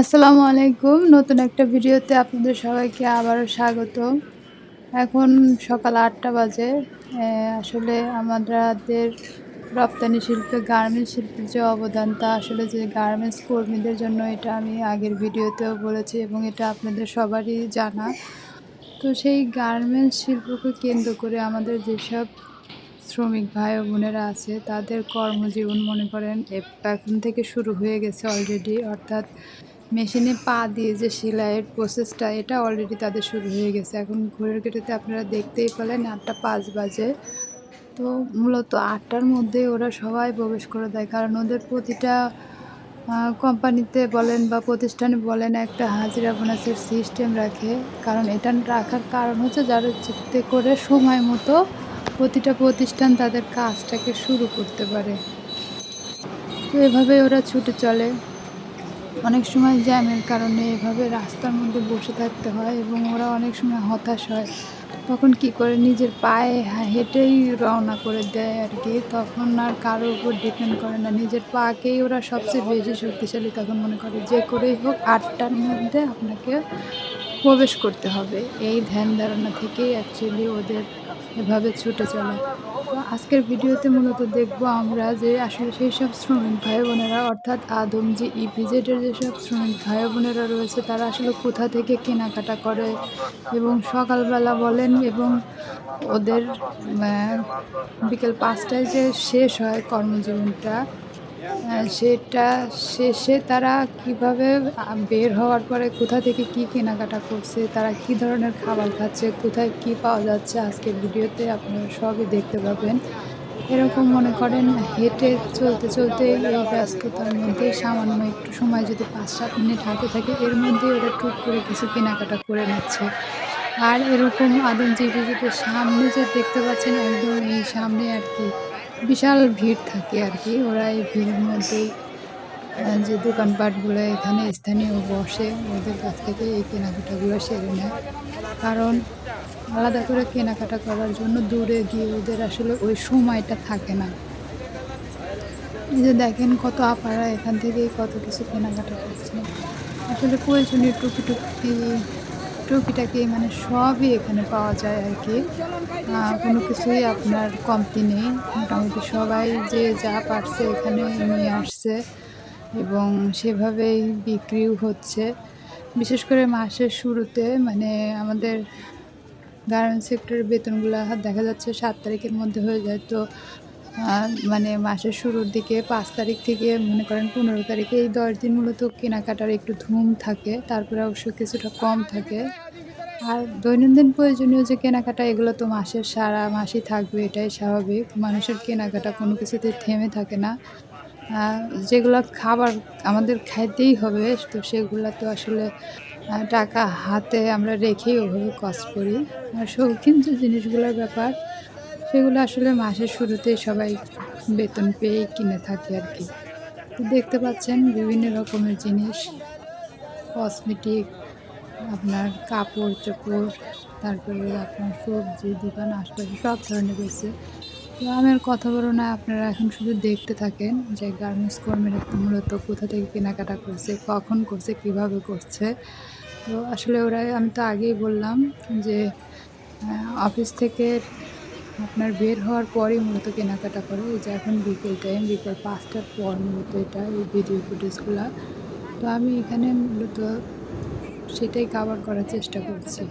আসসালামু আলাইকুম। নতুন একটা ভিডিওতে আপনাদের সবাইকে আবারও স্বাগত। এখন সকাল আটটা বাজে। আসলে আমাদের রপ্তানি শিল্পে, গার্মেন্টস শিল্পের যে অবদান, তা আসলে যে গার্মেন্টস কর্মীদের জন্য, এটা আমি আগের ভিডিওতেও বলেছি এবং এটা আপনাদের সবারই জানা। তো সেই গার্মেন্টস শিল্পকে কেন্দ্র করে আমাদের যেসব শ্রমিক ভাই ও বোনেরা আছে, তাদের কর্মজীবন মনে করেন এখন থেকে শুরু হয়ে গেছে অলরেডি অর্থাৎ মেশিনে পা দিয়ে যে সেলাইয়ের প্রসেসটা এটা অলরেডি তাদের শুরু হয়ে গেছে। এখন ঘড়ির কেটেতে আপনারা দেখতেই পেলেন আটটা পাঁচ বাজে। তো মূলত আটটার মধ্যে ওরা সবাই প্রবেশ করে দেয়। কারণ ওদের প্রতিটা কোম্পানিতে বলেন বা প্রতিষ্ঠানে বলেন একটা হাজিরা বোনাসের সিস্টেম রাখে। কারণ এটা রাখার কারণ হচ্ছে যারা যাতে করে সময় মতো প্রতিটা প্রতিষ্ঠান তাদের কাজটাকে শুরু করতে পারে। তো এভাবে ওরা ছুটে চলে। অনেক সময় জ্যামের কারণে এভাবে রাস্তার মধ্যে বসে থাকতে হয় এবং ওরা অনেক সময় হতাশ হয়। তখন কি করে? নিজের পায়ে হেঁটেই রওনা করে দেয় আর কি। তখন আর কারোর উপর ডিপেন্ড করে না। নিজের পাকেই ওরা সবচেয়ে বেশি শক্তিশালী তখন মনে করে। যে করেই হোক, আটটার মধ্যে আপনাকে প্রবেশ করতে হবে। এই ধ্যান ধারণা থেকেই অ্যাকচুয়ালি ওদের এভাবে ছুটে চলে। তো আজকের ভিডিওতে মূলত দেখব আমরা যে আসলে সেই সব শ্রমিক ভাই বোনেরা অর্থাৎ আদম যে ইপিজেডের যেসব শ্রমিক ভাই বোনেরা রয়েছে, তারা আসলে কোথা থেকে কেনাকাটা করে এবং সকালবেলা বলেন এবং ওদের বিকেল পাঁচটায় যে শেষ হয় কর্মজীবনটা সেটা শেষে তারা কীভাবে বের হওয়ার পরে কোথা থেকে কি কেনাকাটা করছে, তারা কি ধরনের খাবার খাচ্ছে, কোথায় কি পাওয়া যাচ্ছে, আজকের ভিডিওতে আপনারা সবই দেখতে পাবেন। এরকম মনে করেন, হেঁটে চলতে চলতে এই ব্যস্ততার মধ্যে সামান্য একটু সময় যদি পাঁচ সাত মিনিট হাতে থাকে, এর মধ্যে ওরা টুক করে কিছু কেনাকাটা করে নিচ্ছে। আর এরকম আদম জিবিজিদের সামনে যে দেখতে পাচ্ছেন, একদম এই সামনে আর কি। বিশাল ভিড় থাকে আর কি। ওরা এই ভিড়ের মধ্যেই যে দোকানপাটগুলো এখানে স্থানীয় বসে, ওদের কাছ থেকে এই কেনাকাটাগুলো সেরে নেয়। কারণ আলাদা করে কেনাকাটা করার জন্য দূরে গিয়ে ওদের আসলে ওই সময়টা থাকে না। যে দেখেন কত আপারা এখান থেকেই কত কিছু কেনাকাটা করছে। আসলে প্রয়োজনীয় টুকি টুকি টুকিটাকি মানে সবই এখানে পাওয়া যায় আর কি। কোনো কিছুই আপনার কমতি নেই। মোটামুটি সবাই যে যা পারছে এখানে নিয়ে আসছে এবং সেভাবেই বিক্রিও হচ্ছে। বিশেষ করে মাসের শুরুতে মানে আমাদের গার্মেন্টস সেক্টরের বেতনগুলো দেখা যাচ্ছে সাত তারিখের মধ্যে হয়ে যায়। তো মানে মাসের শুরুর দিকে পাঁচ তারিখ থেকে মনে করেন পনেরো তারিখে এই দশ দিন মূলত কেনাকাটার একটু ধুম থাকে, তারপরে অবশ্য কিছুটা কম থাকে। আর দৈনন্দিন প্রয়োজনীয় যে কেনাকাটা, এগুলো তো মাসের সারা মাসই থাকবে, এটাই স্বাভাবিক। মানুষের কেনাকাটা কোনো কিছুতে থেমে থাকে না। যেগুলো খাবার আমাদের খাইতেই হবে, তো সেগুলো তো আসলে টাকা হাতে আমরা রেখেই ওভাবে কষ্ট করি। আর শৌখিন যে জিনিসগুলোর ব্যাপার সেগুলো আসলে মাসের শুরুতেই সবাই বেতন পেয়েই কিনে থাকে আর কি। দেখতে পাচ্ছেন বিভিন্ন রকমের জিনিস। কসমেটিক আপনার কাপড় চোপড়, তারপরে আপনার সবজি, দোকান, আশপাশে সব ধরনের রয়েছে। তো আমি আর কথা বলব না, আপনারা এখন শুধু দেখতে থাকেন যে গার্মেন্টস কর্মীরা মূলত কোথা থেকে কেনাকাটা করছে, কখন করছে, কীভাবে করছে। তো আসলে ওরা, আমি তো আগেই বললাম যে অফিস থেকে আপনার বের হওয়ার পরে মূলত কেনাকাটা করে। এই যে এখন বিকেল টাইম বিকেল পাঁচটার পর মূলত এটা, এই ভিডিও ফুটেজগুলো তো আমি এখানে মূলত সেটাই কাভার করার চেষ্টা করছি।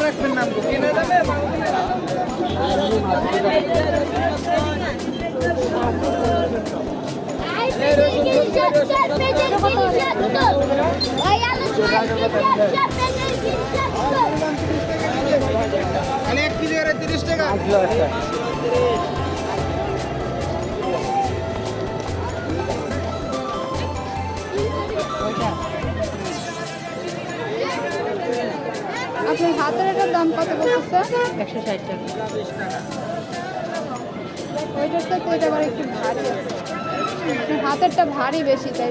রাখবেন নাম কিনে যাবে আপনার হাতের এটার দাম কত বলতেছে? একশো ষাট টাকা। ওইটার থেকে এটা আবার একটু ভারী। হাতেরটা ভারী বেশি তাই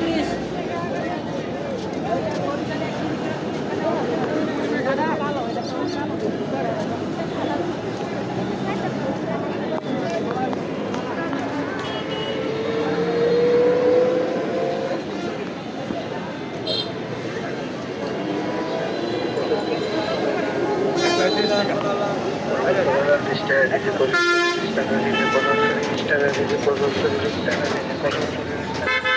টাকা টাকা